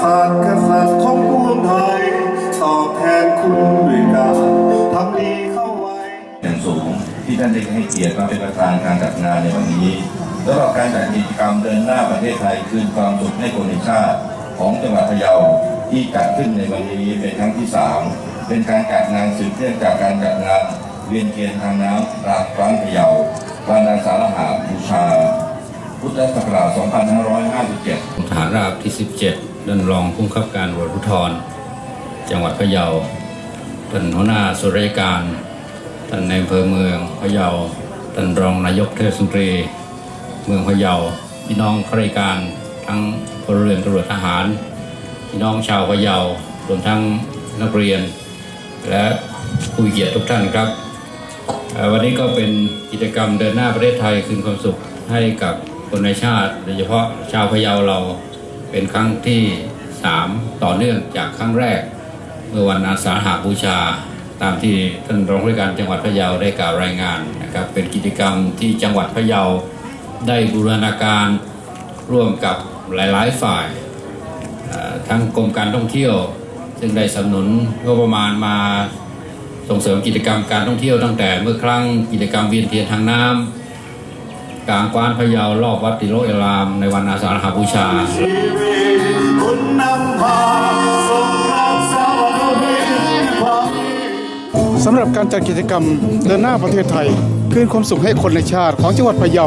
ฝากกษัตริย์ของปวงไทย ตอบแทนคุณด้วยการทำดีเข้าไว้อย่างสูงที่ท่านได้ให้เกียรติมาเป็นประธานการจัดงานในวันนี้สำหรับการจัดกิจกรรมเดินหน้าประเทศไทยคืนความสุขให้คนในชาติของจังหวัดพะเยาที่จัดขึ้นในวันนี้เป็นครั้งที่ 3 เป็นการจัดงานสืบเนื่องจากการจัดงานเวียนเทียนทางน้ำรากร้านพะเยาวันนางสารหาบูชา พุทธศักราช 2557 ฐานราบที่ 17 ท่านรองผู้บังคับการตำรวจภูธรจังหวัดพะเยาท่านหัวหน้าส่วนราชการท่านในอำเภอเมืองพะเยาท่านรองนายกเทศมนตรี เมืองพะเยาพี่น้องข้าราชการทั้งพลเรือนตำรวจทหารพี่น้องชาวพะเยารวมทั้งนักเรียน และผู้เกียรติทุกท่านครับวันนี้ก็เป็นกิจกรรมเดินหน้าประเทศไทยคืนความสุขให้กับคนในชาติ โดยเฉพาะชาวพะเยาเรา เป็นครั้งที่ 3 ต่อเนื่องจากครั้งแรก เมื่อวันอาสาฬหบูชา ตามที่ท่านรองผู้การจังหวัดพะเยาได้กล่าวรายงานนะครับเป็นกิจกรรมที่จังหวัดพะเยาได้บูรณาการร่วมกับหลายๆฝ่ายทั้งกรมการท่องเที่ยว ซึ่งได้สนับสนุนงบประมาณมาส่งเสริมกิจกรรมการท่องเที่ยวตั้งแต่เมื่อครั้งกิจกรรมเวียนเทียนทางน้ำ กลางกวานพะเยารอบวัดติโลเอราม ในวันอาสาฬหบูชาสำหรับการจัดกิจกรรมเดินหน้าประเทศไทย คืนความสุขให้คนในชาติของจังหวัดพะเยา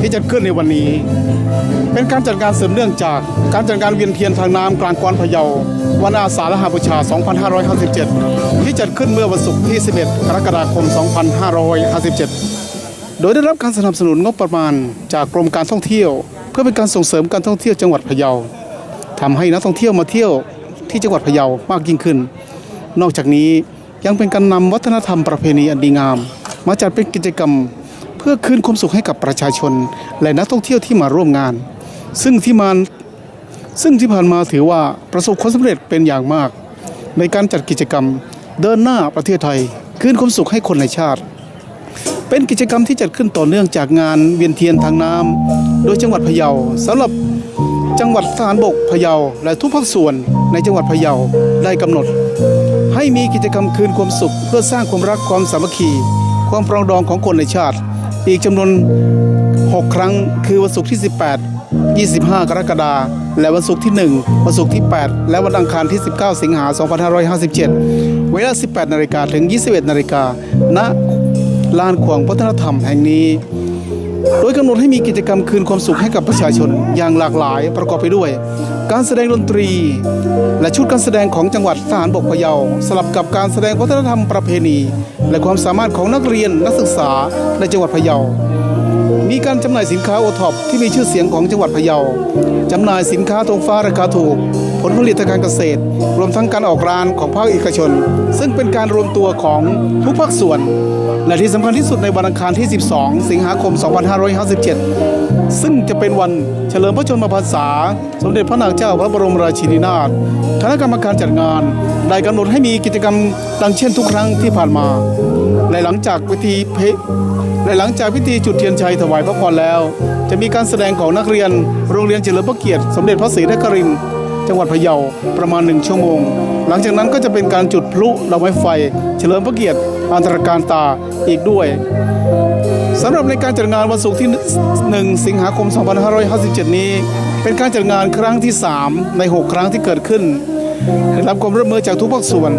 ที่จัดขึ้นในวันนี้ เป็นการจัดการเสริมเนื่องจากการจัดการเวียนเทียนทางน้ำกลางกวานพะเยาวันอาสาฬหบูชา 2557 ที่จัดขึ้นเมื่อวันศุกร์ที่ 11 กรกฎาคม 2557 โดยได้รับการสนับสนุนงบประมาณจากกรมการท่องเที่ยว เพื่อเป็นการส่งเสริมการท่องเที่ยวจังหวัดพะเยาทำให้นักท่องเที่ยวมาเที่ยวที่จังหวัดพะเยามากยิ่งขึ้น นอกจากนี้ยังเป็นการนำวัฒนธรรมประเพณีอันดีงาม มาจัดเป็นกิจกรรม เพื่อคืนความสุขให้กับประชาชน และนักท่องเที่ยวที่มาร่วมงาน ซึ่งที่มาซึ่งที่ผ่านมาถือว่าประสบความสำเร็จเป็นอย่างมาก ในการจัดกิจกรรมเดินหน้าประเทศไทย คืนความสุขให้คนในชาติ เป็นกิจกรรมที่จัดขึ้นต่อเนื่องจากงานเวียนเทียนทางน้ำโดยจังหวัดพะเยาสำหรับจังหวัดทหารบกพะเยาและทุกภาคส่วนในจังหวัดพะเยาได้กำหนด ให้มีกิจกรรมคืนความสุข เพื่อสร้างความรักความสามัคคี ความปรองดองของคนในชาติ อีกจำนวน 6 ครั้งคือวันศุกร์ที่ 18 25 กรกฎาคมและวันศุกร์ที่ 1 วันศุกร์ที่ 8 และวันอังคารที่ 19 สิงหา 2557 เวลา 18 นาฬิกาถึง 21 นาฬิกาณ ลานขวางวัฒนธรรมแห่งนี้ โดยกำหนดให้มีกิจกรรมคืนความสุขให้กับประชาชนอย่างหลากหลายประกอบไปด้วย การแสดงดนตรี และชุดการแสดงของจังหวัดทหารบกพะเยาสลับกับการแสดงวัฒนธรรมประเพณี และความสามารถของนักเรียนนักศึกษาในจังหวัดพะเยามีการจำหน่ายสินค้าโอท็อปที่มีชื่อเสียงของจังหวัดพะเยาจำหน่ายสินค้าตรงฟ้าราคาถูก ผลผลิตทางการเกษตร รวมทั้งการออกร้านของภาคเอกชน ซึ่งเป็นการรวมตัวของทุกภาคส่วน และที่สำคัญที่สุดในวันอังคารที่ 12 สิงหาคม 2557 ซึ่งจะเป็นวันเฉลิมพระชนมพรรษา สมเด็จพระนางเจ้าพระบรมราชินีนาถคณะกรรมการจัดงานได้กำหนดให้มีกิจกรรมดังเช่นทุกครั้งที่ผ่านมาและหลังจากพิธีเพและหลังจากพิธีจุดเทียนชัยถวายพระพรแล้ว จะมีการแสดงของนักเรียนโรงเรียนเฉลิมพระเกียรติ สมเด็จพระศรีนครินทร์ จังหวัดพะเยาประมาณหนึ่งชั่วโมง หลังจากนั้นก็จะเป็นการจุดพลุดอกไม้ไฟ เฉลิมพระเกียรติอันตรการตาอีกด้วยสำหรับในการจัดงานวันศุกร์ที่ 1 สิงหาคม 2557 นี้ เป็นการจัดงานครั้งที่ 3 ใน 6 ครั้งที่เกิดขึ้นได้รับความร่วมมือจากทุกภาคส่วน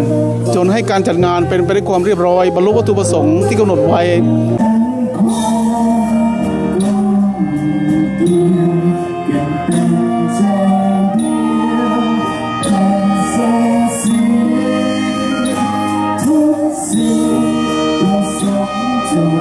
จนให้การจัดงานเป็นไปด้วยความเรียบร้อย บรรลุวัตถุประสงค์ที่กำหนดไว้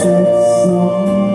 สงได้